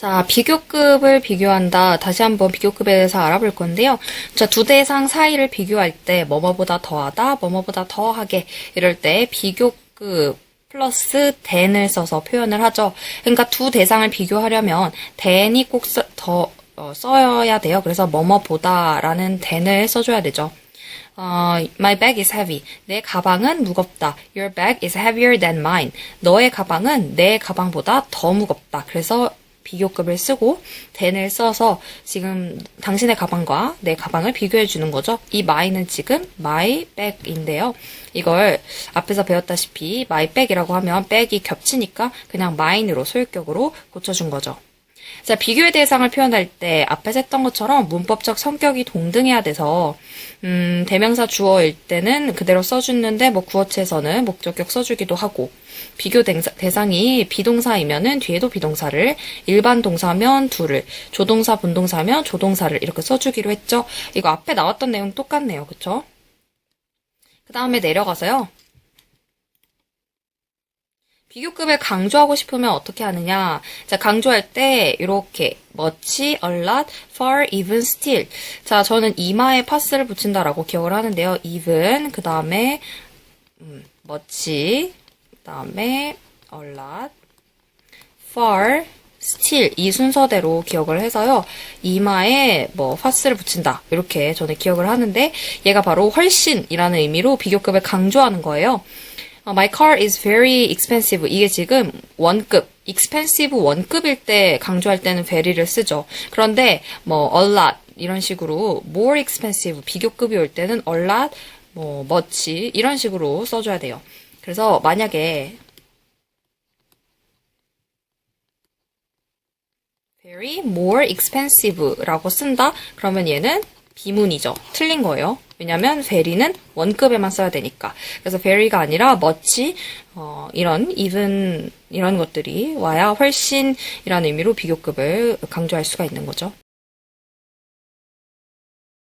자, 비교급을 비교한다. 다시 한번 비교급에 대해서 알아볼 건데요. 자, 두 대상 사이를 비교할 때 뭐뭐보다 더하다, 뭐뭐보다 더하게 이럴 때 비교급 플러스 than을 써서 표현을 하죠. 그러니까 두 대상을 비교하려면 than이 꼭더 써야 돼요. 그래서 뭐뭐보다라는 than을 써줘야 되죠. 어, my bag is heavy. 내 가방은 무겁다. Your bag is heavier than mine. 너의 가방은 내 가방보다 더 무겁다. 그래서 비교급을 쓰고 than을 써서 지금 당신의 가방과 내 가방을 비교해 주는 거죠. 이 my는 지금 my bag인데요. 이걸 앞에서 배웠다시피 my bag이라고 하면 bag이 겹치니까 그냥 mine으로 소유격으로 고쳐준 거죠. 자, 비교의 대상을 표현할 때 앞에서 했던 것처럼 문법적 성격이 동등해야 돼서 음, 대명사 주어일 때는 그대로 써주는데 뭐 구어체에서는 목적격 써주기도 하고 비교 대상이 비동사이면은 뒤에도 비동사를 일반 동사면 둘을 조동사 분동사면 조동사를 이렇게 써주기로 했죠. 이거 앞에 나왔던 내용 똑같네요. 그쵸? 그 다음에 내려가서요. 비교급을 강조하고 싶으면 어떻게 하느냐? 자, 강조할 때 이렇게 much, a lot, far, even, still. 자, 저는 이마에 파스를 붙인다라고 기억을 하는데요. even 그 다음에 음, much, 그 다음에 a lot, far, still 이 순서대로 기억을 해서요. 이마에 뭐 파스를 붙인다 이렇게 저는 기억을 하는데 얘가 바로 훨씬이라는 의미로 비교급을 강조하는 거예요. 어, My car is very expensive. 이게 지금 원급, expensive 원급일 때 강조할 때는 very를 쓰죠. 그런데 뭐 a lot 이런 식으로 more expensive 비교급이 올 때는 a lot, 뭐 much 이런 식으로 써줘야 돼요. 그래서 만약에 very more expensive라고 쓴다? 그러면 얘는 비문이죠. 틀린 거예요. 왜냐면 very는 원급에만 써야 되니까. 그래서 very가 아니라 much 어, 이런 even 이런 것들이 와야 훨씬 이라는 의미로 비교급을 강조할 수가 있는 거죠.